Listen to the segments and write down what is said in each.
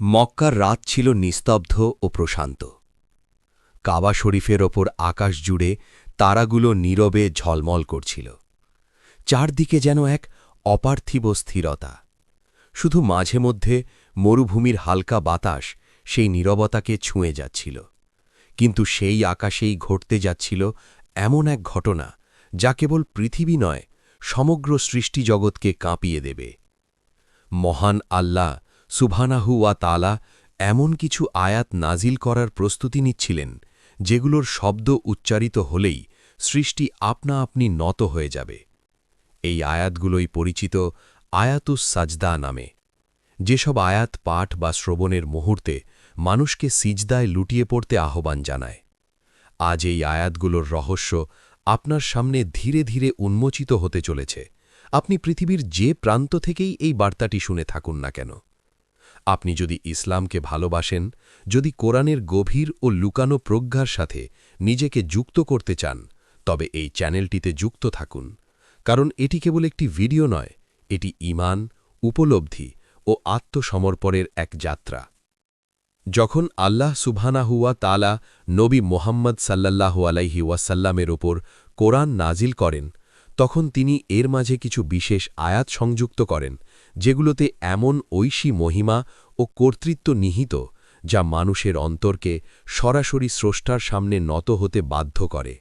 মক্কার রাত ছিল নিস্তব্ধ ও প্রশান্ত। কাবা শরীফের ওপর আকাশ জুড়ে তারাগুলো নীরবে ঝলমল করছিল। চারদিকে যেন এক অপার্থিব স্থিরতা। শুধু মাঝে মধ্যে মরুভূমির হালকা বাতাস সেই নীরবতাকে ছুঁয়ে যাচ্ছিল। কিন্তু সেই আকাশেই ঘটতে যাচ্ছিল এমন এক ঘটনা যা কেবল পৃথিবী নয়, সমগ্র সৃষ্টিজগৎকে কাঁপিয়ে দেবে। মহান আল্লাহ সুবহানাহু ওয়া তালা এমন কিছু আয়াত নাজিল করার প্রস্তুতি নিচ্ছিলেন, যেগুলোর শব্দ উচ্চারিত হলেই সৃষ্টি আপনা আপনি নত হয়ে যাবে। এই আয়াতগুলোই পরিচিত আয়াতুস সাজদা নামে। যেসব আয়াত পাঠ বা শ্রবণের মুহূর্তে মানুষকে সিজদায় লুটিয়ে পড়তে আহ্বান জানায়। আজ এই আয়াতগুলোর রহস্য আপনার সামনে ধীরে ধীরে উন্মোচিত হতে চলেছে। আপনি পৃথিবীর যে প্রান্ত থেকেই এই বার্তাটি শুনে থাকুন না কেন। আপনি যদি ইসলামকে ভালোবাসেন, যদি কোরআনের গভীর ও লুকানো প্রজ্ঞার সাথে নিজেকে যুক্ত করতে চান, তবে এই চ্যানেলটিতে যুক্ত থাকুন। কারণ এটি কেবল একটি ভিডিও নয়, এটি ইমান উপলব্ধি ও আত্মসমর্পণের এক যাত্রা। যখন আল্লাহ সুবহানাহুয়া তালা নবী মোহাম্মদ সাল্লাল্লাহু আলাইহি ওয়াসাল্লামের ওপর কোরআন নাজিল করেন, তখন তিনি এর মাঝে কিছু বিশেষ আয়াত সংযুক্ত করেন যেগুলোতে এমন ঐশী মহিমা ও কর্তৃত্ব নিহিত যা মানুষের অন্তরকে সরাসরি স্রষ্টার সামনে নত হতে বাধ্য করে।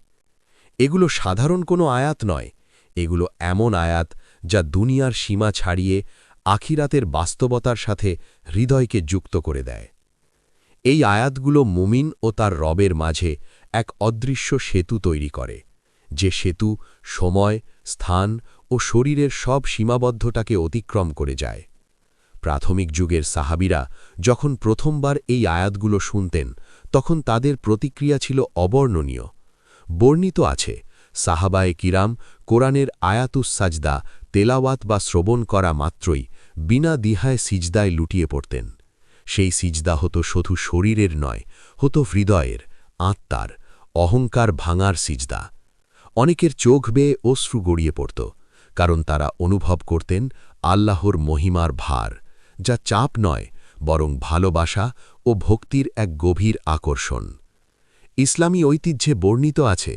এগুলো সাধারণ কোনো আয়াত নয়, এগুলো এমন আয়াত যা দুনিয়ার সীমা ছাড়িয়ে আখিরাতের বাস্তবতার সাথে হৃদয়কে যুক্ত করে দেয়। এই আয়াতগুলো মুমিন ও তার রবের মাঝে এক অদৃশ্য সেতু তৈরি করে, যে সেতু সময়, স্থান ও শরীরের সব সীমাবদ্ধটাকে অতিক্রম করে যায়। প্রাথমিক যুগের সাহাবিরা যখন প্রথমবার এই আয়াতগুলো শুনতেন, তখন তাদের প্রতিক্রিয়া ছিল অবর্ণনীয়। বর্ণিত আছে, সাহাবায়ে কিরাম কোরআনের আয়াতুস সাজদা, তেলাওয়াত বা শ্রবণ করা মাত্রই বিনা দিহায় সিজদায় লুটিয়ে পড়তেন। সেই সিজদা হতো শুধু শরীরের নয়, হতো হৃদয়ের, আত্মার, অহংকার ভাঙার সিজদা। অনেকের চোখ বেয়ে অশ্রু গড়িয়ে পড়ত। কারণ তারা অনুভব করতেন আল্লাহর মহিমার ভার, যা চাপ নয়, বরং ভালোবাসা ও ভক্তির এক গভীর আকর্ষণ। ইসলামী ঐতিহ্যে বর্ণিত আছে,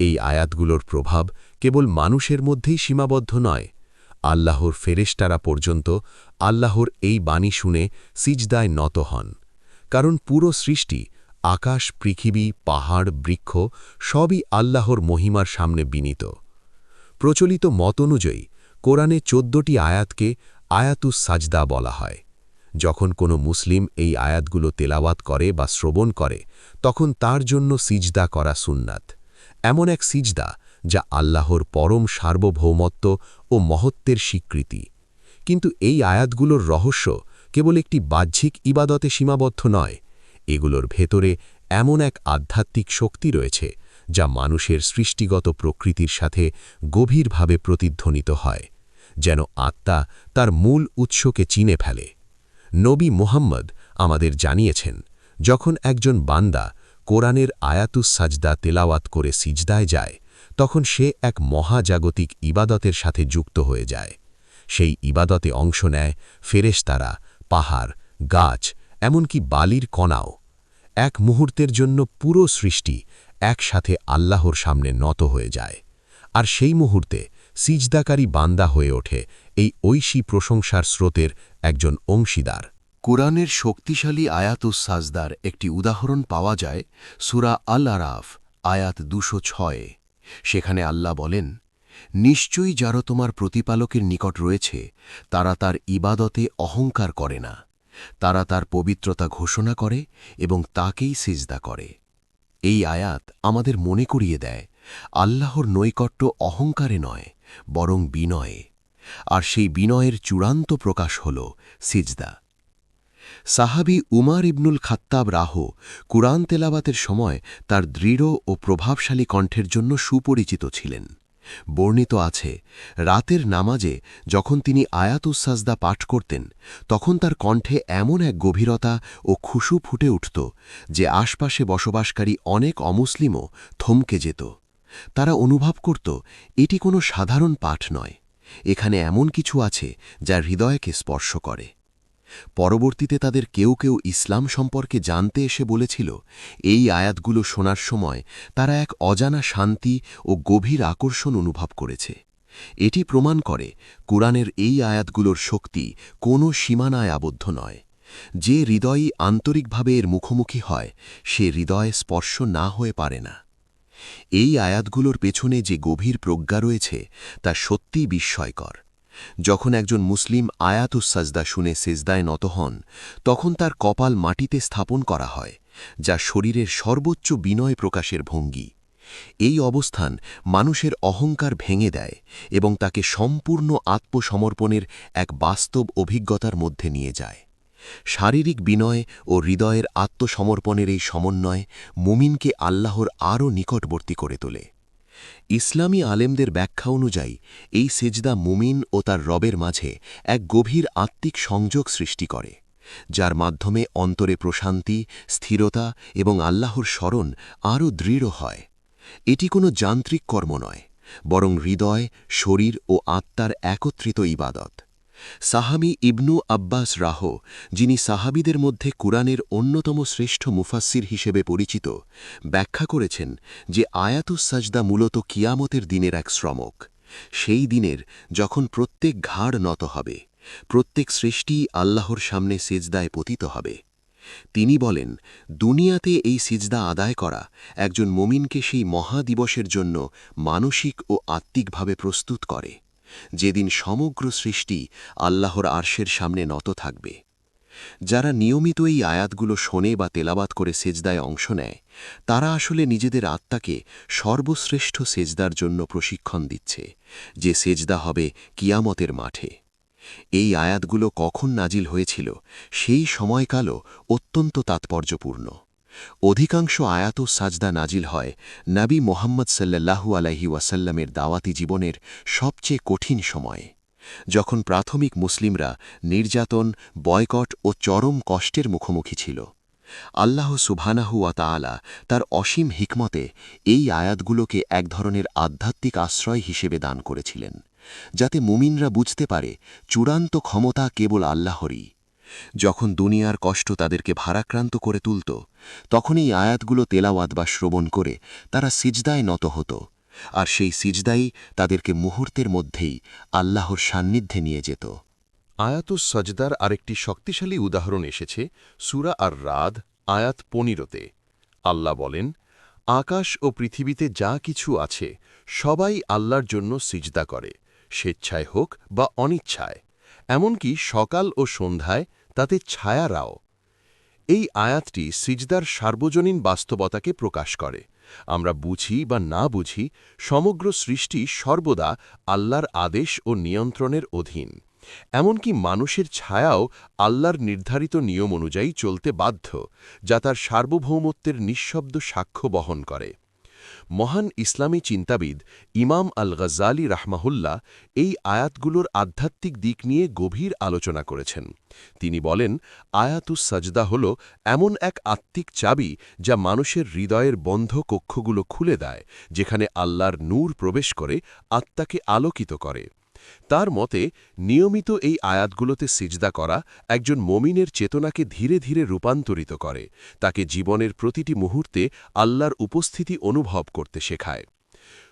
এই আয়াতগুলোর প্রভাব কেবল মানুষের মধ্যেই সীমাবদ্ধ নয়। আল্লাহর ফেরেশতারা পর্যন্ত আল্লাহর এই বাণী শুনে সিজদায় নত হন, কারণ পুরো সৃষ্টি, আকাশ, পৃথিবী, পাহাড়, বৃক্ষ, সবই আল্লাহর মহিমার সামনে বিনীত। প্রচলিত মত অনুযায়ী কোরআনে চোদ্দটি আয়াতকে আয়াতুস সাজদা বলা হয়। যখন কোনো মুসলিম এই আয়াতগুলো তেলাওয়াত করে বা শ্রবণ করে, তখন তার জন্য সিজদা করা সুন্নাত। এমন এক সিজদা যা আল্লাহর পরম সার্বভৌমত্ব ও মহত্বের স্বীকৃতি। কিন্তু এই আয়াতগুলোর রহস্য কেবল একটি বাহ্যিক ইবাদতে সীমাবদ্ধ নয়, এগুলোর ভেতরে এমন এক আধ্যাত্মিক শক্তি রয়েছে যা মানুষের সৃষ্টিগত প্রকৃতির সাথে গভীরভাবে প্রতিধ্বনিত হয়, যেন আত্মা তার মূল উৎসকে চিনে ফেলে। নবী মোহাম্মদ আমাদের জানিয়েছেন, যখন একজন বান্দা কোরআনের আয়াতুস সাজদা তেলাওয়াত করে সিজদায় যায়, তখন সে এক মহাজাগতিক ইবাদতের সাথে যুক্ত হয়ে যায়। সেই ইবাদতে অংশ নেয় ফেরেশতারা, পাহাড়, গাছ, এমনকি বালির কণাও। এক মুহূর্তের জন্য পুরো সৃষ্টি একসাথে আল্লাহর সামনে নত হয়ে যায়। আর সেই মুহূর্তে সিজদাকারী বান্দা হয়ে ওঠে এই ঐশী প্রশংসার স্রোতের একজন অংশীদার। কোরআনের শক্তিশালী আয়াতুস সাজদার একটি উদাহরণ পাওয়া যায় সুরা আল আরাফ আয়াত দুশো ছয়ে। সেখানে আল্লাহ বলেন, নিশ্চয়ই যারা তোমার প্রতিপালকের নিকট রয়েছে, তারা তার ইবাদতে অহংকার করে না। তারা তার পবিত্রতা ঘোষণা করে এবং তাকেই সিজদা করে। এই আয়াত আমাদের মনে করিয়ে দেয়, আল্লাহর নৈকট্য অহংকারে নয়, বরং বিনয়ে। আর সেই বিনয়ের চূড়ান্ত প্রকাশ হল সিজদা। সাহাবি উমার ইবনুল খাত্তাব রাহ কুরআন তেলাবাতের সময় তার দৃঢ় ও প্রভাবশালী কণ্ঠের জন্য সুপরিচিত ছিলেন। বর্ণিত আছে, রাতের নামাজে যখন তিনি আয়াতুসাজদা পাঠ করতেন, তখন তার কণ্ঠে এমন এক গভীরতা ও খুশু ফুটে উঠত যে আশপাশে বসবাসকারী অনেক অমুসলিমও থমকে যেত। তারা অনুভব করত, এটি কোনো সাধারণ পাঠ নয়। এখানে এমন কিছু আছে যা হৃদয়কে স্পর্শ করে। পরবর্তীতে তাদের কেউ কেউ ইসলাম সম্পর্কে জানতে এসে বলেছিল, এই আয়াতগুলো শোনার সময় তারা এক অজানা শান্তি ও গভীর আকর্ষণ অনুভব করেছে। এটি প্রমাণ করে কোরআনের এই আয়াতগুলোর শক্তি কোনো সীমানায় আবদ্ধ নয়। যে হৃদয়ই আন্তরিকভাবে এর মুখোমুখি হয়, সে হৃদয়ে স্পর্শ না হয়ে পারে না। এই আয়াতগুলোর পেছনে যে গভীর প্রজ্ঞা রয়েছে, তা সত্যিই বিস্ময়কর। যখন একজন মুসলিম আয়াতুসাজদা শুনে সেজদায় নত হন, তখন তার কপাল মাটিতে স্থাপন করা হয়, যা শরীরের সর্বোচ্চ বিনয় প্রকাশের ভঙ্গি। এই অবস্থান মানুষের অহংকার ভেঙে দেয় এবং তাকে সম্পূর্ণ আত্মসমর্পণের এক বাস্তব অভিজ্ঞতার মধ্যে নিয়ে যায়। শারীরিক বিনয় ও হৃদয়ের আত্মসমর্পণের এই সমন্বয় মুমিনকে আল্লাহর আরও নিকটবর্তী করে তোলে। ইসলামী আলেমদের ব্যাখ্যা অনুযায়ী, এই সেজদা মুমিন ও তার রবের মাঝে এক গভীর আত্মিক সংযোগ সৃষ্টি করে, যার মাধ্যমে অন্তরে প্রশান্তি, স্থিরতা এবং আল্লাহর স্মরণ আরও দৃঢ় হয়। এটি কোনো যান্ত্রিক কর্ম নয়, বরং হৃদয়, শরীর ও আত্মার একত্রিত ইবাদত। সাহামি ইবনু আব্বাস রাহ, যিনি সাহাবিদের মধ্যে কুরআনের অন্যতম শ্রেষ্ঠ মুফাসির হিসেবে পরিচিত, ব্যাখ্যা করেছেন যে আয়াতুস সাজদা মূলত কিয়ামতের দিনের এক শ্রমক। সেই দিনের যখন প্রত্যেক ঘাড় নত হবে, প্রত্যেক সৃষ্টি আল্লাহর সামনে সেজদায় পতিত হবে। তিনি বলেন, দুনিয়াতে এই সিজদা আদায় করা একজন মমিনকে সেই মহাদিবসের জন্য মানসিক ও আত্মিকভাবে প্রস্তুত করে। যেদিন সমগ্র সৃষ্টি আল্লাহর আর্শের সামনে নত থাকবে। যারা নিয়মিত এই আয়াতগুলো শোনে বা তেলাবাত করে সেজদায় অংশ নেয়, তারা আসলে নিজেদের আত্মাকে সর্বশ্রেষ্ঠ সেজদার জন্য প্রশিক্ষণ দিচ্ছে, যে সেজদা হবে কিয়ামতের মাঠে। এই আয়াতগুলো কখন নাজিল হয়েছিল সেই সময়কালও অত্যন্ত তাৎপর্যপূর্ণ। অধিকাংশ আয়াত সাজদা নাজিল হয় নাবী মোহাম্মদ সাল্লাল্লাহু আলাইহি ওয়াসাল্লামের দাওয়াতি জীবনের সবচেয়ে কঠিন সময়ে। যখন প্রাথমিক মুসলিমরা নির্যাতন, বয়কট ও চরম কষ্টের মুখোমুখি ছিল। আল্লাহ সুবহানাহু ওয়া তাআলা তার অসীম হিকমতে এই আয়াতগুলোকে এক ধরনের আধ্যাত্মিক আশ্রয় হিসেবে দান করেছিলেন, যাতে মুমিনরা বুঝতে পারে চূড়ান্ত ক্ষমতা কেবল আল্লাহরই। যখন দুনিয়ার কষ্ট তাদেরকে ভারাক্রান্ত করে তুলত তখন এই আয়াতগুলো তেলাওয়াত বা শ্রবণ করে তারা সিজদায় নত হতো, আর সেই সিজদাই তাদেরকে মুহূর্তের মধ্যেই আল্লাহর সান্নিধ্যে নিয়ে যেত। আয়াতুস সজদার আরেকটি শক্তিশালী উদাহরণ এসেছে সুরা আর রাদ আয়াত পনিরতে। আল্লাহ বলেন, আকাশ ও পৃথিবীতে যা কিছু আছে, সবাই আল্লাহর জন্য সিজদা করে, স্বেচ্ছায় হোক বা অনিচ্ছায়। এমনকি সকাল ও সন্ধ্যায় তাতে ছায়ারাও। এই আয়াতটি সিজদার সার্বজনীন বাস্তবতাকে প্রকাশ করে। আমরা বুঝি বা না বুঝি সমগ্র সৃষ্টি সর্বদা আল্লাহর আদেশ ও নিয়ন্ত্রণের অধীন। এমনকি মানুষের ছায়াও আল্লাহর নির্ধারিত নিয়ম অনুযায়ী চলতে বাধ্য, যা তার সার্বভৌমত্বের নিঃশব্দ সাক্ষ্য বহন করে। মহান ইসলামী চিন্তাবিদ ইমাম আল গজ্জালি রাহমাহুল্লাহ এই আয়াতগুলোর আধ্যাত্মিক দিক নিয়ে গভীর আলোচনা করেছেন। তিনি বলেন, আয়াতুস সাজদা হল এমন এক আত্মিক চাবি যা মানুষের হৃদয়ের বন্ধ কক্ষগুলো খুলে দেয়, যেখানে আল্লাহর নূর প্রবেশ করে আত্মাকে আলোকিত করে। তার মতে, নিয়মিত এই আয়াতগুলোতে সিজদা করা একজন মমিনের চেতনাকে ধীরে ধীরে রূপান্তরিত করে, তাকে জীবনের প্রতিটি মুহূর্তে আল্লাহর উপস্থিতি অনুভব করতে শেখায়।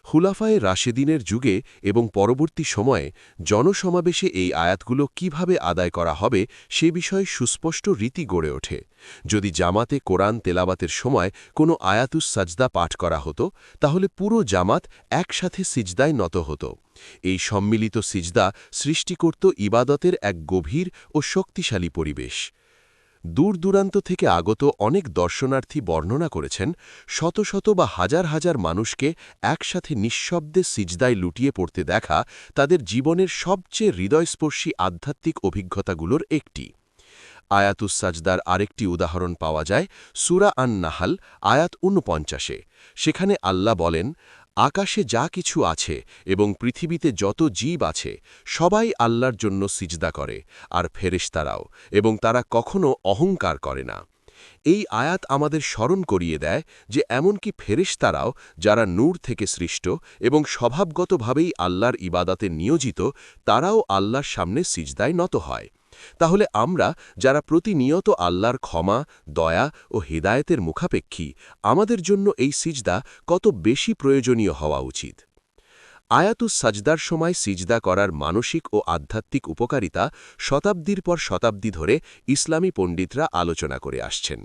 হুলাফায়ে রাশেদিনের যুগে এবং পরবর্তী সময়ে জনসমাবেশে এই আয়াতগুলো কীভাবে আদায় করা হবে সে বিষয়ে সুস্পষ্ট রীতি গড়ে ওঠে। যদি জামাতে কোরআন তেলাবাতের সময় কোনো আয়াতুস সাজদা পাঠ করা হতো, তাহলে পুরো জামাত একসাথে সিজদায় নত হতো। এই সম্মিলিত সিজদা সৃষ্টি করত ইবাদতের এক গভীর ও শক্তিশালী পরিবেশ। দূর দূরান্ত থেকে আগত অনেক দর্শনার্থী বর্ণনা করেছেন, শত শত বা হাজার হাজার মানুষকে একসাথে নিঃশব্দে সিজদায় লুটিয়ে পড়তে দেখা তাদের জীবনের সবচেয়ে হৃদয়স্পর্শী আধ্যাত্মিক অভিজ্ঞতাগুলোর একটি। আয়াতুস সাজদার আরেকটি উদাহরণ পাওয়া যায়, সুরা আন নাহাল আয়াত উনপঞ্চাশে সেখানে আল্লাহ বলেন আকাশে যা কিছু আছে এবং পৃথিবীতে যত জীব আছে, সবাই আল্লাহর জন্য সিজদা করে আর ফেরেশতারাও, এবং তারা কখনো অহংকার করে না। এই আয়াত আমাদের স্মরণ করিয়ে দেয় যে এমনকি ফেরেশতারাও যারা নূর থেকে সৃষ্ট এবং স্বভাবগতভাবেই আল্লাহর ইবাদাতে নিয়োজিত, তারাও আল্লাহর সামনে সিজদায় নত হয়। তাহলে আমরা, যারা প্রতিনিয়ত আল্লাহর ক্ষমা, দয়া ও হৃদায়তের মুখাপেক্ষী, আমাদের জন্য এই সিজদা কত বেশি প্রয়োজনীয় হওয়া উচিত? আয়াতুস সাজদার সময় সিজদা করার মানসিক ও আধ্যাত্মিক উপকারিতা শতাব্দীর পর শতাব্দী ধরে ইসলামী পণ্ডিতরা আলোচনা করে আসছেন।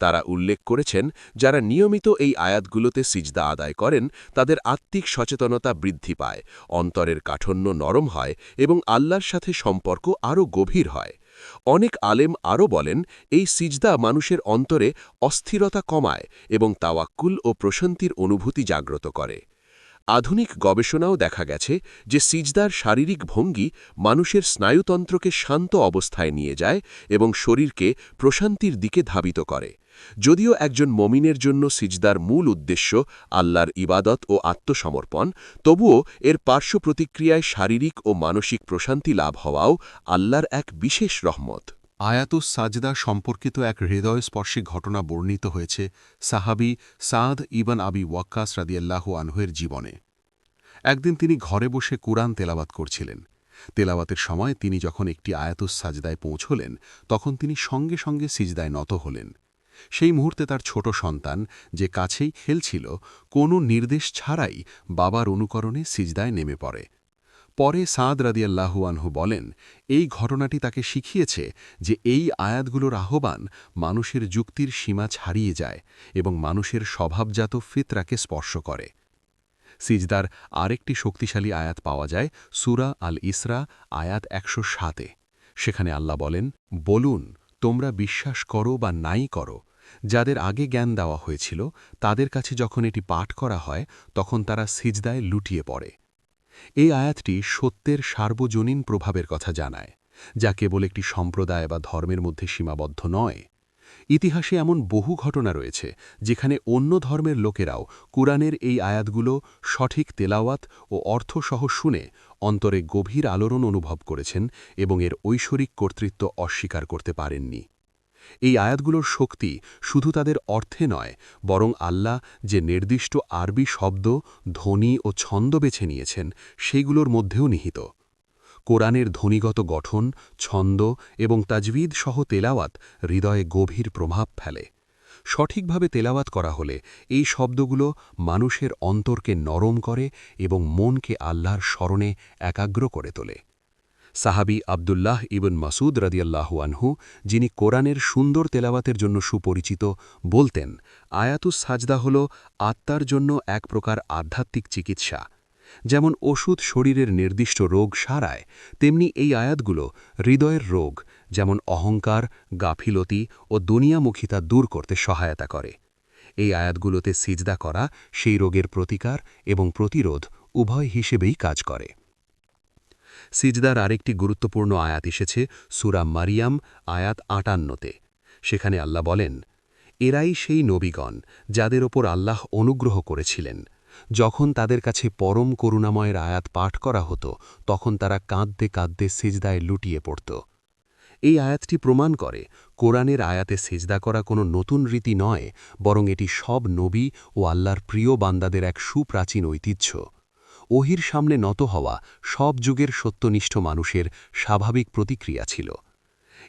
তারা উল্লেখ করেছেন, যারা নিয়মিত এই আয়াতগুলোতে সিজদা আদায় করেন, তাদের আত্মিক সচেতনতা বৃদ্ধি পায়, অন্তরের কাঠন্য নরম হয় এবং আল্লাহর সাথে সম্পর্ক আরও গভীর হয়। অনেক আলেম আরও বলেন, এই সিজদা মানুষের অন্তরে অস্থিরতা কমায় এবং তাওয়াক্কুল ও প্রশান্তির অনুভূতি জাগ্রত করে। আধুনিক গবেষণাও দেখা গেছে যে সিজদার শারীরিক ভঙ্গি মানুষের স্নায়ুতন্ত্রকে শান্ত অবস্থায় নিয়ে যায় এবং শরীরকে প্রশান্তির দিকে ধাবিত করে। যদিও একজন মমিনের জন্য সিজদার মূল উদ্দেশ্য আল্লাহর ইবাদত ও আত্মসমর্পণ, তবুও এর পার্শ্ব প্রতিক্রিয়ায় শারীরিক ও মানসিক প্রশান্তি লাভ হওয়াও আল্লাহর এক বিশেষ রহমত। আয়াতুস সাজদা সম্পর্কিত এক হৃদয়স্পর্শী ঘটনা বর্ণিত হয়েছে সাহাবি সাদ ইবান আবি ওয়াক্কাস রাদিয়াল্লাহু আনহুয়ের জীবনে। একদিন তিনি ঘরে বসে কুরআন তেলাওয়াত করছিলেন। তেলাওয়াতের সময় তিনি যখন একটি আয়াতুস সাজদায় পৌঁছলেন, তখন তিনি সঙ্গে সঙ্গে সিজদায় নত হলেন। সেই মুহূর্তে তার ছোট সন্তান, যে কাছেই খেলছিল, কোনো নির্দেশ ছাড়াই বাবার অনুকরণে সিজদায় নেমে পড়ে। পরে সাদ রাদিয়াল্লাহু আনহু বলেন, এই ঘটনাটি তাকে শিখিয়েছে যে এই আয়াতগুলোর আহ্বান মানুষের যুক্তির সীমা ছাড়িয়ে যায় এবং মানুষের স্বভাবজাত ফিতরাকে স্পর্শ করে। সিজদার আরেকটি শক্তিশালী আয়াত পাওয়া যায় সুরা আল ইসরা, আয়াত একশো সাতে সেখানে আল্লাহ বলেন, বলুন, তোমরা বিশ্বাস করো বা নাই করো। যাদের আগে জ্ঞান দেওয়া হয়েছিল, তাদের কাছে যখন এটি পাঠ করা হয়, তখন তারা সিজদায় লুটিয়ে পড়ে। এই আয়াতটি সত্যের সার্বজনীন প্রভাবের কথা জানায়, যা কেবল একটি সম্প্রদায় বা ধর্মের মধ্যে সীমাবদ্ধ নয়। ইতিহাসে এমন বহু ঘটনা রয়েছে, যেখানে অন্য ধর্মের লোকেরাও কুরআনের এই আয়াতগুলো সঠিক তেলাওয়াত ও অর্থসহ শুনে অন্তরে গভীর আলোড়ন অনুভব করেছেন এবং এর ঐশ্বরিক কর্তৃত্ব অস্বীকার করতে পারেননি। এই আয়াতগুলোর শক্তি শুধু তাদের অর্থে নয়, বরং আল্লাহ যে নির্দিষ্ট আরবি শব্দ, ধ্বনি ও ছন্দ বেছে নিয়েছেন সেইগুলোর মধ্যেও নিহিত। কোরআনের ধ্বনিগত গঠন, ছন্দ এবং তাজবিদ সহ তেলাওয়াত হৃদয়ে গভীর প্রভাব ফেলে। সঠিকভাবে তেলাওয়াত করা হলে এই শব্দগুলো মানুষের অন্তরকে নরম করে এবং মনকে আল্লাহর স্মরণে একাগ্র করে তোলে। সাহাবি আবদুল্লাহ ইবন মাসুদ রাদিয়াল্লাহু আনহু, যিনি কোরআনের সুন্দর তেলাওয়াতের জন্য সুপরিচিত, বলতেন, আয়াতুস সাজদা হল আত্মার জন্য এক প্রকার আধ্যাত্মিক চিকিৎসা। যেমন ওষুধ শরীরের নির্দিষ্ট রোগ সারায়, তেমনি এই আয়াতগুলো হৃদয়ের রোগ, যেমন অহংকার, গাফিলতি ও দুনিয়ামুখিতা দূর করতে সহায়তা করে। এই আয়াতগুলোতে সিজদা করা সেই রোগের প্রতিকার এবং প্রতিরোধ উভয় হিসেবেই কাজ করে। সিজদার আরেকটি গুরুত্বপূর্ণ আয়াত এসেছে সুরা মারিয়াম, আয়াত আটান্নতে। সেখানে আল্লাহ বলেন, এরাই সেই নবীগণ যাদের ওপর আল্লাহ অনুগ্রহ করেছিলেন। যখন তাদের কাছে পরম করুণাময়ের আয়াত পাঠ করা হতো, তখন তারা কাঁদতে কাঁদতে সিজদায় লুটিয়ে পড়ত। এই আয়াতটি প্রমাণ করে, কোরআনের আয়াতে সেজদা করা কোনো নতুন রীতি নয়, বরং এটি সব নবী ও আল্লাহর প্রিয় বান্দাদের এক সুপ্রাচীন ঐতিহ্য। ওহির সামনে নত হওয়া সব যুগের সত্যনিষ্ঠ মানুষের স্বাভাবিক প্রতিক্রিয়া ছিল।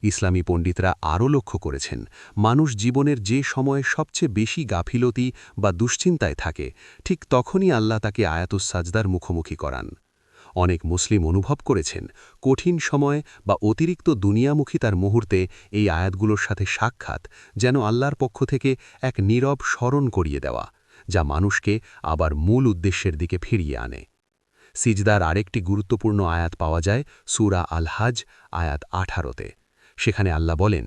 ইসলামী পণ্ডিতরা আরও লক্ষ্য করেছেন, মানুষ জীবনের যে সময়ে সবচেয়ে বেশি গাফিলতি বা দুশ্চিন্তায় থাকে, ঠিক তখনই আল্লাহ তাকে আয়াতুস সাজদার মুখোমুখি করান। অনেক মুসলিম অনুভব করেছেন, কঠিন সময় বা অতিরিক্ত দুনিয়ামুখী তার মুহূর্তে এই আয়াতগুলোর সাথে সাক্ষাৎ যেন আল্লাহর পক্ষ থেকে এক নীরব স্মরণ করিয়ে দেওয়া। যা মানুষকে আবার মূল উদ্দেশ্যের দিকে ফিরিয়ে আনে। সিজদার আরেকটি গুরুত্বপূর্ণ আয়াত পাওয়া যায় সুরা আল হাজ আয়াত আঠারোতে। সেখানে আল্লাহ বলেন,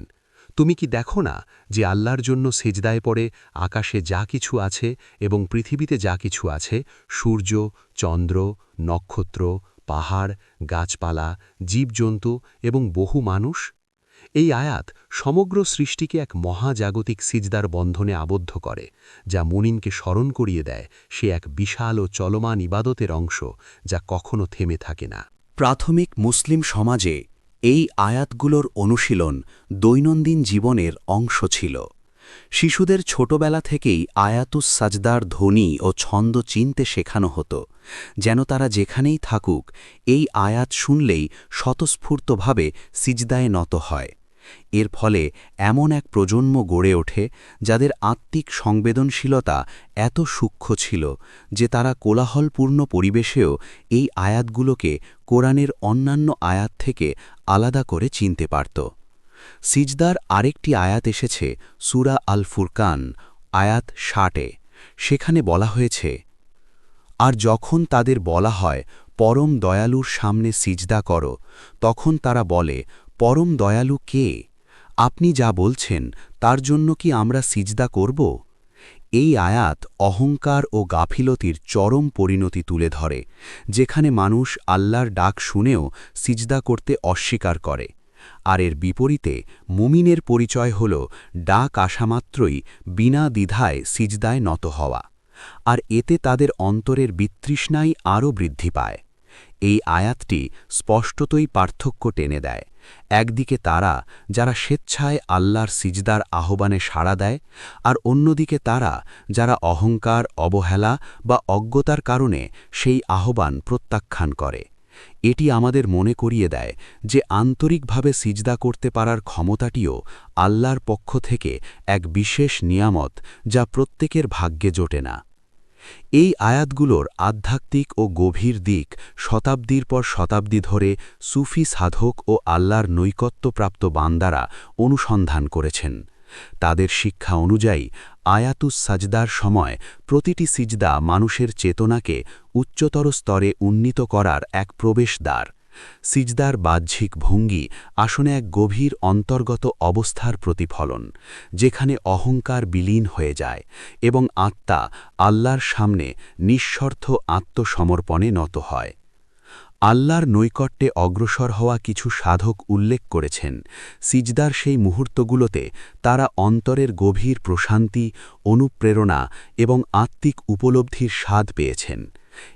তুমি কি দেখো না যে আল্লাহর জন্য সেজদায় পড়ে আকাশে যা কিছু আছে এবং পৃথিবীতে যা কিছু আছে, সূর্য, চন্দ্র, নক্ষত্র, পাহাড়, গাছপালা, জীবজন্তু এবং বহু মানুষ? এই আয়াত সমগ্র সৃষ্টিকে এক মহাজাগতিক সিজদার বন্ধনে আবদ্ধ করে, যা মুনিনকে স্মরণ করিয়ে দেয় সে এক বিশাল ও চলমান ইবাদতের অংশ যা কখনো থেমে থাকে না। প্রাথমিক মুসলিম সমাজে এই আয়াতগুলোর অনুশীলন দৈনন্দিন জীবনের অংশ ছিল। শিশুদের ছোটবেলা থেকেই আয়াতুস সাজদার ধ্বনি ও ছন্দ চিনতে শেখানো হতো, যেন তারা যেখানেই থাকুক এই আয়াত শুনলেই স্বতঃস্ফূর্তভাবে সিজদায় নত হয়। এর ফলে এমন এক প্রজন্ম গড়ে ওঠে যাদের আত্মিক সংবেদনশীলতা এত সূক্ষ্ম ছিল যে তারা কোলাহলপূর্ণ পরিবেশেও এই আয়াতগুলোকে কোরআনের অন্যান্য আয়াত থেকে আলাদা করে চিনতে পারত। সিজদার আরেকটি আয়াত এসেছে, সুরা আল ফুরকান আয়াত ষাটে। সেখানে বলা হয়েছে, আর যখন তাদের বলা হয়, পরম দয়ালুর সামনে সিজদা করো, তখন তারা বলে, পরম দয়ালু কে? আপনি যা বলছেন, তার জন্য কি আমরা সিজদা করব? এই আয়াত অহংকার ও গাফিলতির চরম পরিণতি তুলে ধরে, যেখানে মানুষ আল্লাহর ডাক শুনেও সিজদা করতে অস্বীকার করে। আর এর বিপরীতে মুমিনের পরিচয় হল ডাক আসামাত্রই বিনা দ্বিধায় সিজদায় নত হওয়া, আর এতে তাদের অন্তরের বিতৃষ্ণাই আরও বৃদ্ধি পায়। এই আয়াতটি স্পষ্টতই পার্থক্য টেনে দেয়। একদিকে তারা যারা স্বেচ্ছায় আল্লাহর সিজদার আহ্বানে সাড়া দেয়, আর অন্যদিকে তারা যারা অহংকার, অবহেলা বা অজ্ঞতার কারণে সেই আহ্বান প্রত্যাখ্যান করে। এটি আমাদের মনে করিয়ে দেয় যে আন্তরিকভাবে সিজদা করতে পারার ক্ষমতাটিও আল্লাহর পক্ষ থেকে এক বিশেষ নিয়ামত যা প্রত্যেকের ভাগ্যে জোটে না। এই আয়াতগুলোর আধ্যাত্মিক ও গভীর দিক শতাব্দীর পর শতাব্দী ধরে সুফি সাধক ও আল্লাহর নৈকত্যপ্রাপ্ত বান্দারা অনুসন্ধান করেছেন। তাদের শিক্ষা অনুযায়ী আয়াতুস সাজদার সময় প্রতিটি সিজদা মানুষের চেতনাকে উচ্চতর স্তরে উন্নীত করার এক প্রবেশদ্বার। সিজদার বাহ্যিক ভঙ্গি আসনে এক গভীর অন্তর্গত অবস্থার প্রতিফলন, যেখানে অহংকার বিলীন হয়ে যায় এবং আত্মা আল্লাহর সামনে নিঃস্বার্থ আত্মসমর্পণে নত হয়। আল্লাহর নৈকট্যে অগ্রসর হওয়া কিছু সাধক উল্লেখ করেছেন। সিজদার সেই মুহূর্তগুলোতে তারা অন্তরের গভীর প্রশান্তি, অনুপ্রেরণা এবং আত্মিক উপলব্ধির স্বাদ পেয়েছেন।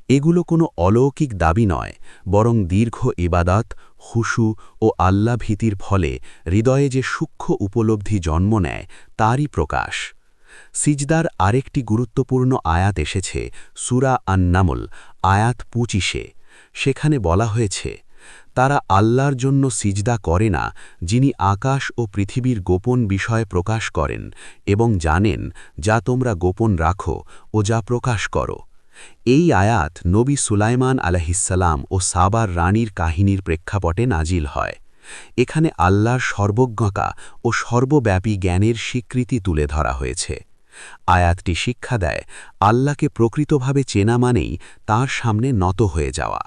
এগুলো কোনো অলৌকিক দাবি নয়, বরং দীর্ঘ ইবাদাত, হুসু ও আল্লা ভীতির ফলে হৃদয়ে যে সূক্ষ্ম উপলব্ধি জন্ম নেয়, তারই প্রকাশ। সিজদার আরেকটি গুরুত্বপূর্ণ আয়াত এসেছে, সুরা আন্নামল, আয়াত পুচিশে। সেখানে বলা হয়েছে, তারা আল্লাহর জন্য সিজদা করে না, যিনি আকাশ ও পৃথিবীর গোপন বিষয় প্রকাশ করেন এবং জানেন যা তোমরা গোপন রাখো ও যা প্রকাশ করো। এই আয়াত নবী সুলাইমান আলহিসাল্লাম ও সাবার রানীর কাহিনীর প্রেক্ষাপটে নাজিল হয়। এখানে আল্লাহর সর্বজ্ঞতা ও সর্বব্যাপী জ্ঞানের স্বীকৃতি তুলে ধরা হয়েছে। আয়াতটি শিক্ষা দেয়, আল্লাহকে প্রকৃতভাবে চেনা মানেই তার সামনে নত হয়ে যাওয়া।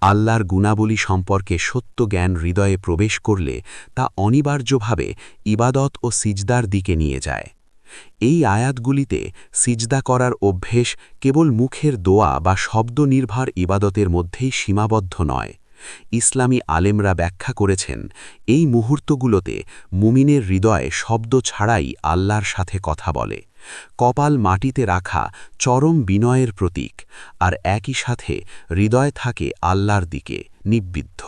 আল্লাহর গুণাবলী সম্পর্কে সত্য জ্ঞান হৃদয়ে প্রবেশ করলে তা অনিবার্যভাবে ইবাদত ও সিজদার দিকে নিয়ে যায়। এই আয়াতগুলিতে সিজদা করার অভ্যেস কেবল মুখের দোয়া বা শব্দ নির্ভর ইবাদতের মধ্যেই সীমাবদ্ধ নয়। ইসলামী আলেমরা ব্যাখ্যা করেছেন, এই মুহূর্তগুলোতে মুমিনের হৃদয়ে শব্দ ছাড়াই আল্লাহর সাথে কথা বলে। কপাল মাটিতে রাখা চরম বিনয়ের প্রতীক, আর একই সাথে হৃদয় থাকে আল্লাহর দিকে নিবৃদ্ধ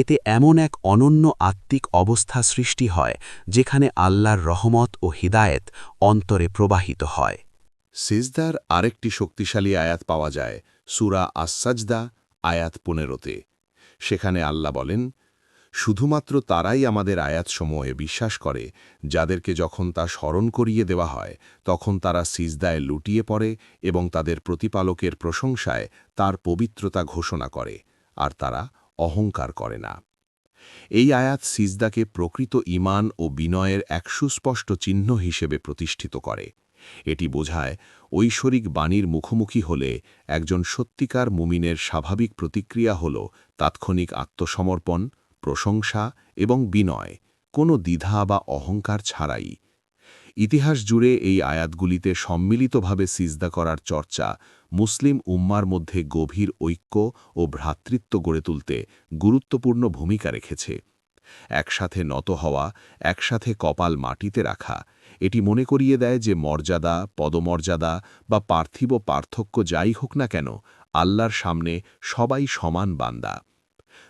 এতে এমন এক অনন্য আত্মিক অবস্থা সৃষ্টি হয়, যেখানে আল্লাহর রহমত ও হিদায়েত অন্তরে প্রবাহিত হয়। সিজদার আরেকটি শক্তিশালী আয়াত পাওয়া যায়, সুরা আসাজদা আয়াত পনেরোতে। সেখানে আল্লাহ বলেন শুধুমাত্র তারাই আমাদের আয়াতসমূহে বিশ্বাস করে, যাদেরকে যখন তা স্মরণ করিয়ে দেওয়া হয়, তখন তারা সিজদায় লুটিয়ে পড়ে এবং তাদের প্রতিপালকের প্রশংসায় তার পবিত্রতা ঘোষণা করে, আর তারা অহংকার করে না। এই আয়াত সিজদাকে প্রকৃত ইমান ও বিনয়ের এক সুস্পষ্ট চিহ্ন হিসেবে প্রতিষ্ঠিত করে। এটি বোঝায় ঐশ্বরিক বাণীর মুখোমুখি হলে একজন সত্যিকার মুমিনের স্বাভাবিক প্রতিক্রিয়া হল তাৎক্ষণিক আত্মসমর্পণ প্রশংসা এবং বিনয়, কোনো দ্বিধা বা অহংকার ছাড়াই। ইতিহাস জুড়ে এই আয়াতগুলিতে সম্মিলিতভাবে সিজদা করার চর্চা মুসলিম উম্মার মধ্যে গভীর ঐক্য ও ভ্রাতৃত্ব গড়ে তুলতে গুরুত্বপূর্ণ ভূমিকা রেখেছে। একসাথে নত হওয়া, একসাথে কপাল মাটিতে রাখা, এটি মনে করিয়ে দেয় যে মর্যাদা, পদমর্যাদা বা পার্থিব পার্থক্য যাই হোক না কেন, আল্লাহর সামনে সবাই সমান বান্দা।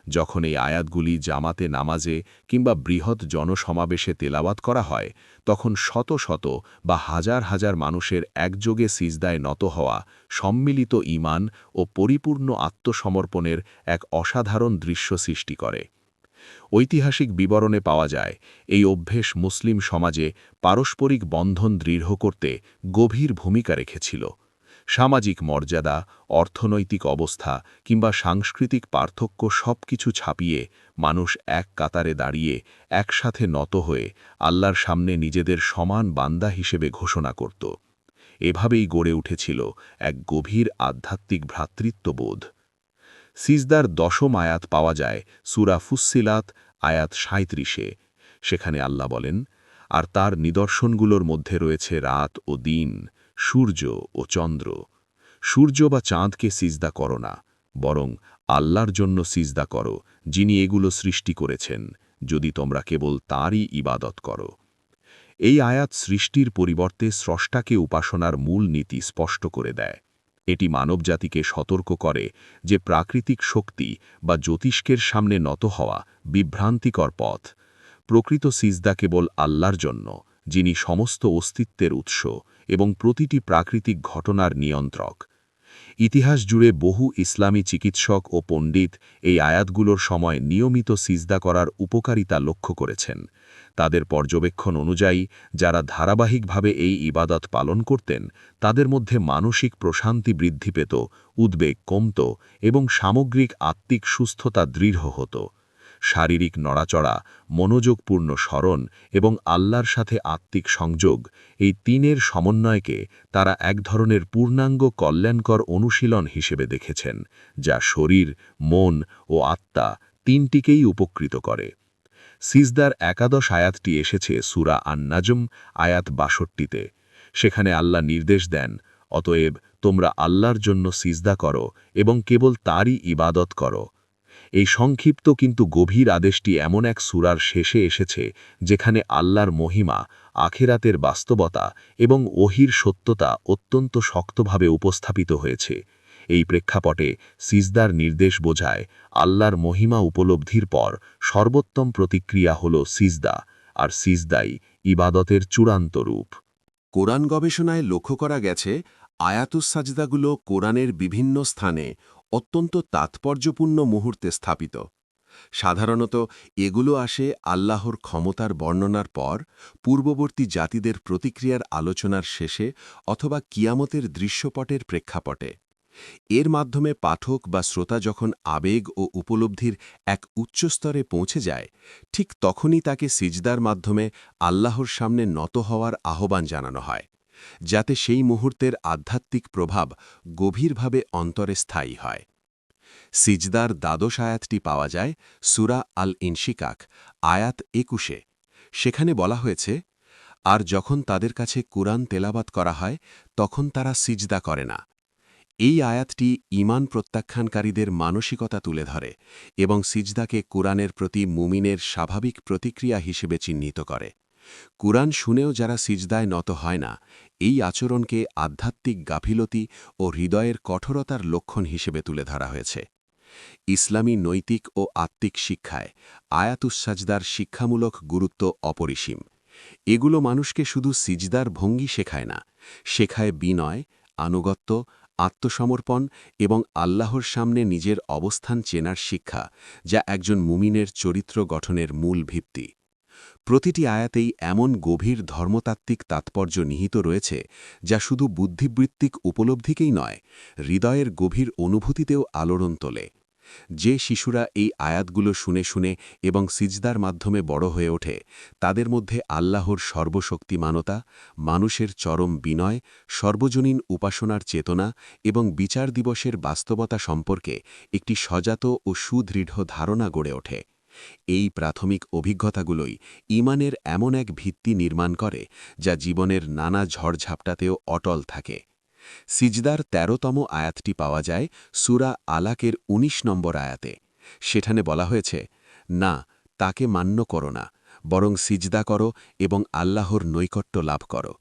যখন এই আয়াতগুলি জামাতে নামাজে কিংবা বৃহৎ জনসমাবেশে তেলাওয়াত করা হয়, তখন শত শত বা হাজার হাজার মানুষের একযোগে সিজদায় নত হওয়া সম্মিলিত ঈমান ও পরিপূর্ণ আত্মসমর্পণের এক অসাধারণ দৃশ্য সৃষ্টি করে। ঐতিহাসিক বিবরণে পাওয়া যায়, এই অভ্যেস মুসলিম সমাজে পারস্পরিক বন্ধন দৃঢ় করতে গভীর ভূমিকা রেখেছিল। সামাজিক মর্যাদা, অর্থনৈতিক অবস্থা কিংবা সাংস্কৃতিক পার্থক্য সবকিছু ছাপিয়ে মানুষ এক কাতারে দাঁড়িয়ে একসাথে নত হয়ে আল্লাহর সামনে নিজেদের সমান বান্দা হিসেবে ঘোষণা করত। এভাবেই গড়ে উঠেছিল এক গভীর আধ্যাত্মিক ভ্রাতৃত্ববোধ। সিজদার দশম আয়াত পাওয়া যায় সুরা ফুসিলাত আয়াত সাঁত্রিশে সেখানে আল্লাহ বলেন, আর তার নিদর্শনগুলোর মধ্যে রয়েছে রাত ও দিন। সূর্য ও চন্দ্র। সূর্য বা চাঁদকে সিজদা করো না, বরং আল্লাহর জন্য সিজদা করো, যিনি এগুলো সৃষ্টি করেছেন, যদি তোমরা কেবল তারই ইবাদত করো। এই আয়াত সৃষ্টির পরিবর্তে স্রষ্টাকে উপাসনার মূল নীতি স্পষ্ট করে দেয়। এটি মানবজাতিকে সতর্ক করে যে প্রাকৃতিক শক্তি বা জ্যোতিষ্কের সামনে নত হওয়া বিভ্রান্তিকর পথ। প্রকৃত সিজদা কেবল আল্লাহর জন্য যিনি সমস্ত অস্তিত্বের উৎস এবং প্রতিটি প্রাকৃতিক ঘটনার নিয়ন্ত্রক। ইতিহাস জুড়ে বহু ইসলামী চিকিৎসক ও পণ্ডিত এই আয়াতগুলোর সময় নিয়মিত সিজদা করার উপকারিতা লক্ষ্য করেছেন। তাদের পর্যবেক্ষণ অনুযায়ী, যারা ধারাবাহিকভাবে এই ইবাদত পালন করতেন, তাদের মধ্যে মানসিক প্রশান্তি বৃদ্ধি পেত, উদ্বেগ কমত এবং সামগ্রিক আত্মিক সুস্থতা দৃঢ় হতো। শারীরিক নড়াচড়া, মনোযোগপূর্ণ স্মরণ এবং আল্লাহর সাথে আত্মিক সংযোগ, এই তিনের সমন্বয়কে তারা এক ধরনের পূর্ণাঙ্গ কল্যাণকর অনুশীলন হিসেবে দেখেছেন, যা শরীর, মন ও আত্মা তিনটিকেই উপকৃত করে। সিজদার একাদশ আয়াতটি এসেছে সুরা আন্নাজম, আয়াত বাষট্টিতে। সেখানে আল্লাহ নির্দেশ দেন, অতএব তোমরা আল্লাহর জন্য সিজদা করো এবং কেবল তারই ইবাদত করো। এই সংক্ষিপ্ত কিন্তু গভীর আদেশটি এমন এক সুরার শেষে এসেছে, যেখানে আল্লাহর মহিমা, আখেরাতের বাস্তবতা এবং ওহির সত্যতা অত্যন্ত শক্তভাবে উপস্থাপিত হয়েছে। এই প্রেক্ষাপটে সিজদার নির্দেশ বোঝায়, আল্লাহর মহিমা উপলব্ধির পর সর্বোত্তম প্রতিক্রিয়া হল সিজদা, আর সিজদাই ইবাদতের চূড়ান্ত রূপ। কোরআন গবেষণায় লক্ষ্য করা গেছে আয়াতুসাজদাগুলো কোরআনের বিভিন্ন স্থানে অত্যন্ত তাৎপর্যপূর্ণ মুহূর্তে স্থাপিত। সাধারণত এগুলো আসে আল্লাহর ক্ষমতার বর্ণনার পর পূর্ববর্তী জাতিদের প্রতিক্রিয়ার আলোচনার শেষে অথবা কিয়ামতের দৃশ্যপটের প্রেক্ষাপটে। এর মাধ্যমে পাঠক বা শ্রোতা যখন আবেগ ও উপলব্ধির এক উচ্চস্তরে পৌঁছে যায়, ঠিক তখনই তাকে সিজদার মাধ্যমে আল্লাহর সামনে নত হওয়ার আহ্বান জানানো হয়। যাতে সেই মুহূর্তের আধ্যাত্মিক প্রভাব গভীরভাবে অন্তরে স্থায়ী হয়। সিজদার দ্বাদশ আয়াতটি পাওয়া যায় সুরা আল ইনশিকাক আয়াত একুশে। সেখানে বলা হয়েছে, আর যখন তাদের কাছে কুরআন তেলাবাত করা হয়, তখন তারা সিজদা করে না। এই আয়াতটি ইমান প্রত্যাখ্যানকারীদের মানসিকতা তুলে ধরে এবং সিজদাকে কুরআনের প্রতি মুমিনের স্বাভাবিক প্রতিক্রিয়া হিসেবে চিহ্নিত করে। কুরআন শুনেও যারা সিজদায় নত হয় না, এই আচরণকে আধ্যাত্মিক গাফিলতি ও হৃদয়ের কঠোরতার লক্ষণ হিসেবে তুলে ধরা হয়েছে। ইসলামী নৈতিক ও আত্মিক শিক্ষায় আয়াতুসাজদার শিক্ষামূলক গুরুত্ব অপরিসীম। এগুলো মানুষকে শুধু সিজদার ভঙ্গি শেখায় না, শেখায় বিনয়, আনুগত্য, আত্মসমর্পণ এবং আল্লাহর সামনে নিজের অবস্থান চেনার শিক্ষা, যা একজন মুমিনের চরিত্র গঠনের মূল ভিত্তি। প্রতিটি আয়াতেই এমন গভীর ধর্মতাত্ত্বিক তাৎপর্য নিহিত রয়েছে, যা শুধু বুদ্ধিবৃত্তিক উপলব্ধিকেই নয়, হৃদয়ের গভীর অনুভূতিতেও আলোড়ন তোলে। যে শিশুরা এই আয়াতগুলো শুনে শুনে এবং সিজদার মাধ্যমে বড় হয়ে ওঠে, তাদের মধ্যে আল্লাহর সর্বশক্তিমানতা, মানুষের চরম বিনয়, সর্বজনীন উপাসনার চেতনা এবং বিচার দিবসের বাস্তবতা সম্পর্কে একটি সজাত ও সুদৃঢ় ধারণা গড়ে ওঠে। এই প্রাথমিক অভিজ্ঞতাগুলোই ইমানের এমন এক ভিত্তি নির্মাণ করে যা জীবনের নানা ঝড়ঝাপটাতেও অটল থাকে। সিজদার ১৩তম আয়াতটি পাওয়া যায় সুরা আলাকের ১৯ নম্বর আয়াতে। সেখানে বলা হয়েছে, না, তাকে মান্য করো না, বরং সিজদা করো এবং আল্লাহর নৈকট্য লাভ করো।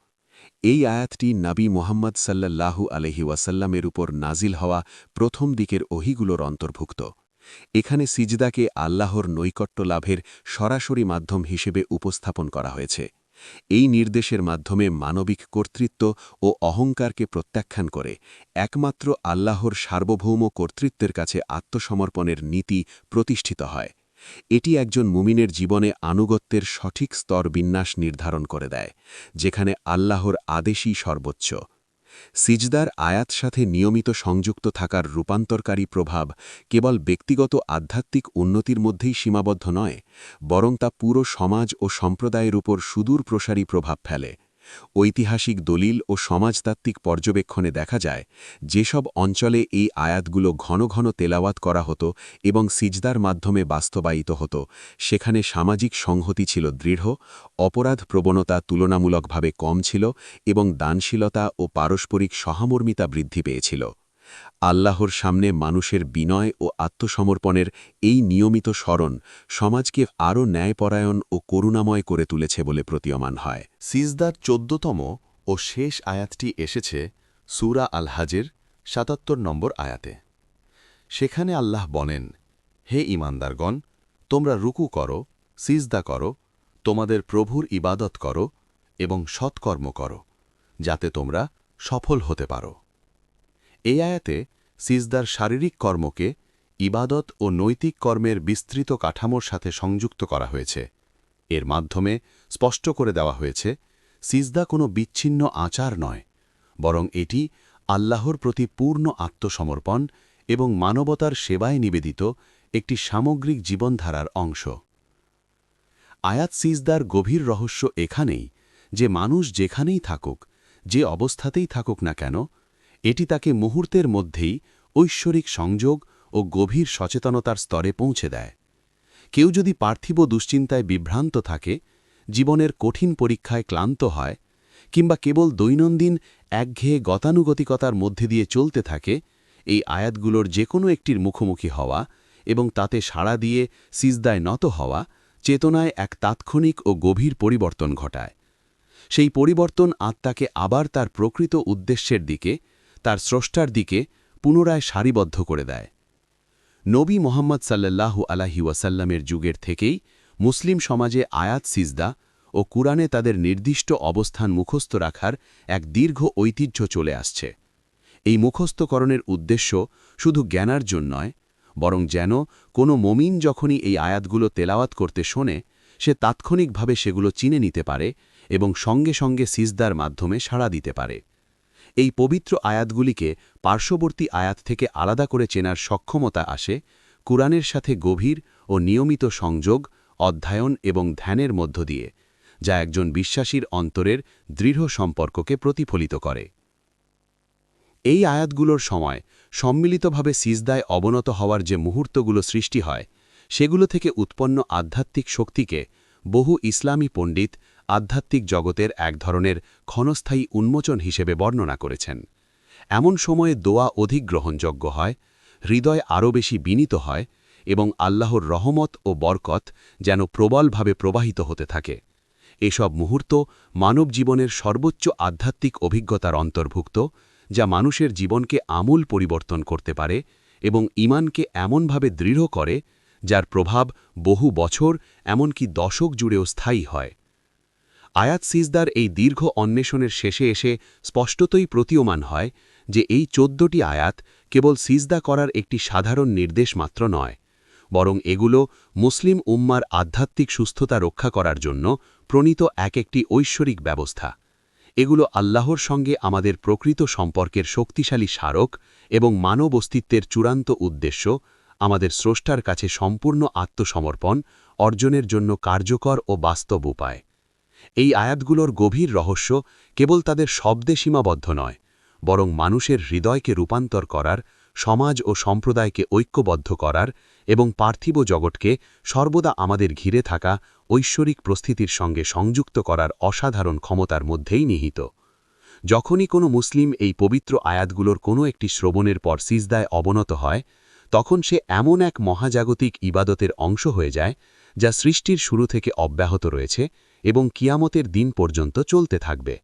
এই আয়াতটি নাবী মোহাম্মদ সাল্লাল্লাহু আলহি ওয়াসাল্লামের উপর নাজিল হওয়া প্রথম দিকের অহিগুলোর অন্তর্ভুক্ত। এখানে সিজদাকে আল্লাহর নৈকট্য লাভের সরাসরি মাধ্যম হিসেবে উপস্থাপন করা হয়েছে। এই নির্দেশের মাধ্যমে মানবিক কর্তৃত্ব ও অহংকারকে প্রত্যাখ্যান করে একমাত্র আল্লাহর সার্বভৌম কর্তৃত্বের কাছে আত্মসমর্পণের নীতি প্রতিষ্ঠিত হয়। এটি একজন মুমিনের জীবনে আনুগত্যের সঠিক স্তর বিন্যাস নির্ধারণ করে দেয়, যেখানে আল্লাহর আদেশই সর্বোচ্চ। সিজদার আয়াত সাথে নিয়মিত সংযুক্ত থাকার রূপান্তরকারী প্রভাব কেবল ব্যক্তিগত আধ্যাত্মিক উন্নতির মধ্যেই সীমাবদ্ধ নয়, বরং তা পুরো সমাজ ও সম্প্রদায়ের উপর সুদূর প্রসারী প্রভাব ফেলে। ঐতিহাসিক দলিল ও সমাজতাত্ত্বিক পর্যবেক্ষণে দেখা যায়, যেসব অঞ্চলে এই আয়াতগুলো ঘন ঘন তেলাওয়াত করা হতো এবং সিজদার মাধ্যমে বাস্তবায়িত হতো, সেখানে সামাজিক সংহতি ছিল দৃঢ়, অপরাধ প্রবণতা তুলনামূলকভাবে কম ছিল এবং দানশীলতা ও পারস্পরিক সহামর্মিতা বৃদ্ধি পেয়েছিল। আল্লাহর সামনে মানুষের বিনয় ও আত্মসমর্পণের এই নিয়মিত স্মরণ সমাজকে আরও ন্যায়পরায়ণ ও করুণাময় করে তুলেছে বলে প্রতীয়মান হয়। সিজদার চোদ্দতম ও শেষ আয়াতটি এসেছে সুরা আল হাজের সাতাত্তর নম্বর আয়াতে। সেখানে আল্লাহ বলেন, হে ইমানদারগণ তোমরা রুকু করো, সিজদা করো, তোমাদের প্রভুর ইবাদত করো এবং সৎকর্ম করো, যাতে তোমরা সফল হতে পারো। এই আয়াতে সিজদার শারীরিক কর্মকে ইবাদত ও নৈতিক কর্মের বিস্তৃত কাঠামোর সাথে সংযুক্ত করা হয়েছে। এর মাধ্যমে স্পষ্ট করে দেওয়া হয়েছে, সিজদা কোনো বিচ্ছিন্ন আচার নয়, বরং এটি আল্লাহর প্রতি পূর্ণ আত্মসমর্পণ এবং মানবতার সেবায় নিবেদিত একটি সামগ্রিক জীবনধারার অংশ। আয়াত সিজদার গভীর রহস্য এখানেই যে মানুষ যেখানেই থাকুক, যে অবস্থাতেই থাকুক না কেন এটি তাকে মুহূর্তের মধ্যেই ঐশ্বরিক সংযোগ ও গভীর সচেতনতার স্তরে পৌঁছে দেয়। কেউ যদি পার্থিব দুশ্চিন্তায় বিভ্রান্ত থাকে, জীবনের কঠিন পরীক্ষায় ক্লান্ত হয়, কিংবা কেবল দৈনন্দিন একঘেয়ে গতানুগতিকতার মধ্যে দিয়ে চলতে থাকে, এই আয়াতগুলোর যে কোনো একটির মুখোমুখি হওয়া এবং তাতে সাড়া দিয়ে সিজদায় নত হওয়া চেতনায় এক তাৎক্ষণিক ও গভীর পরিবর্তন ঘটায়। সেই পরিবর্তন আত্মাকে আবার তার প্রকৃত উদ্দেশ্যের দিকে তার স্রষ্টার দিকে পুনরায় সারিবদ্ধ করে দেয়। নবী মোহাম্মদ সাল্লাল্লাহু আলাহি ওয়াসাল্লামের যুগের থেকেই মুসলিম সমাজে আয়াত সিজদা ও কুরআনে তাদের নির্দিষ্ট অবস্থান মুখস্থ রাখার এক দীর্ঘ ঐতিহ্য চলে আসছে। এই মুখস্থকরণের উদ্দেশ্য শুধু জ্ঞানার্জন নয়, বরং যেন কোনো মমিন যখনই এই আয়াতগুলো তেলাওয়াত করতে শোনে, সে তাৎক্ষণিকভাবে সেগুলো চিনে নিতে পারে এবং সঙ্গে সঙ্গে সিজদার মাধ্যমে সাড়া দিতে পারে। এই পবিত্র আয়াতগুলিকে পার্শ্ববর্তী আয়াত থেকে আলাদা করে চেনার সক্ষমতা আসে কুরআনের সাথে গভীর ও নিয়মিত সংযোগ, অধ্যয়ন এবং ধ্যানের মধ্য দিয়ে, যা একজন বিশ্বাসীর অন্তরের দৃঢ় সম্পর্ককে প্রতিফলিত করে। এই আয়াতগুলোর সময় সম্মিলিতভাবে সিজদায় অবনত হওয়ার যে মুহূর্তগুলো সৃষ্টি হয়, সেগুলো থেকে উৎপন্ন আধ্যাত্মিক শক্তিকে বহু ইসলামী পণ্ডিত আধ্যাত্মিক জগতের এক ধরনের ক্ষণস্থায়ী উন্মোচন হিসেবে বর্ণনা করেছেন। এমন সময়ে দোয়া অধিক গ্রহণযোগ্য হয়, হৃদয় আরও বেশি বিনীত হয় এবং আল্লাহর রহমত ও বরকত যেন প্রবলভাবে প্রবাহিত হতে থাকে। এসব মুহূর্ত মানব জীবনের সর্বোচ্চ আধ্যাত্মিক অভিজ্ঞতার অন্তর্ভুক্ত, যা মানুষের জীবনকে আমূল পরিবর্তন করতে পারে এবং ইমানকে এমনভাবে দৃঢ় করে, যার প্রভাব বহু বছর, এমনকি দশক জুড়েও স্থায়ী হয়। আয়াত সিজদার এই দীর্ঘ অন্বেষণের শেষে এসে স্পষ্টতই প্রতীয়মান হয় যে এই চোদ্দটি আয়াত কেবল সিজদা করার একটি সাধারণ নির্দেশ মাত্র নয়, বরং এগুলো মুসলিম উম্মার আধ্যাত্মিক সুস্থতা রক্ষা করার জন্য প্রণীত এক একটি ঐশ্বরিক ব্যবস্থা। এগুলো আল্লাহর সঙ্গে আমাদের প্রকৃত সম্পর্কের শক্তিশালী স্মারক এবং মানব অস্তিত্বের চূড়ান্ত উদ্দেশ্য, আমাদের স্রষ্টার কাছে সম্পূর্ণ আত্মসমর্পণ অর্জনের জন্য কার্যকর ও বাস্তব উপায়। এই আয়াতগুলোর গভীর রহস্য কেবল তাদের শব্দে সীমাবদ্ধ নয়, বরং মানুষের হৃদয়কে রূপান্তর করার, সমাজ ও সম্প্রদায়কে ঐক্যবদ্ধ করার এবং পার্থিব জগৎকে সর্বদা আমাদের ঘিরে থাকা ঐশ্বরিক প্রস্থিতির সঙ্গে সংযুক্ত করার অসাধারণ ক্ষমতার মধ্যেই নিহিত। যখনই কোনো মুসলিম এই পবিত্র আয়াতগুলোর কোনো একটি শ্রবণের পর সিজদায় অবনত হয়, তখন সে এমন এক মহাজাগতিক ইবাদতের অংশ হয়ে যায়, যা সৃষ্টির শুরু থেকে অব্যাহত রয়েছে এবং কিয়ামতের দিন পর্যন্ত চলতে থাকবে।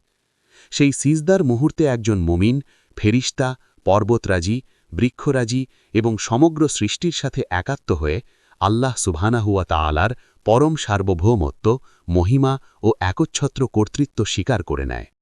সেই সিজদার মুহূর্তে একজন মমিন, ফেরিস্তা, পর্বতরাজি, বৃক্ষরাজি এবং সমগ্র সৃষ্টির সাথে একাত্ম হয়ে আল্লাহ সুবহানাহুয়া তালার পরম সার্বভৌমত্ব, মহিমা ও একচ্ছত্র কর্তৃত্ব স্বীকার করে নেয়।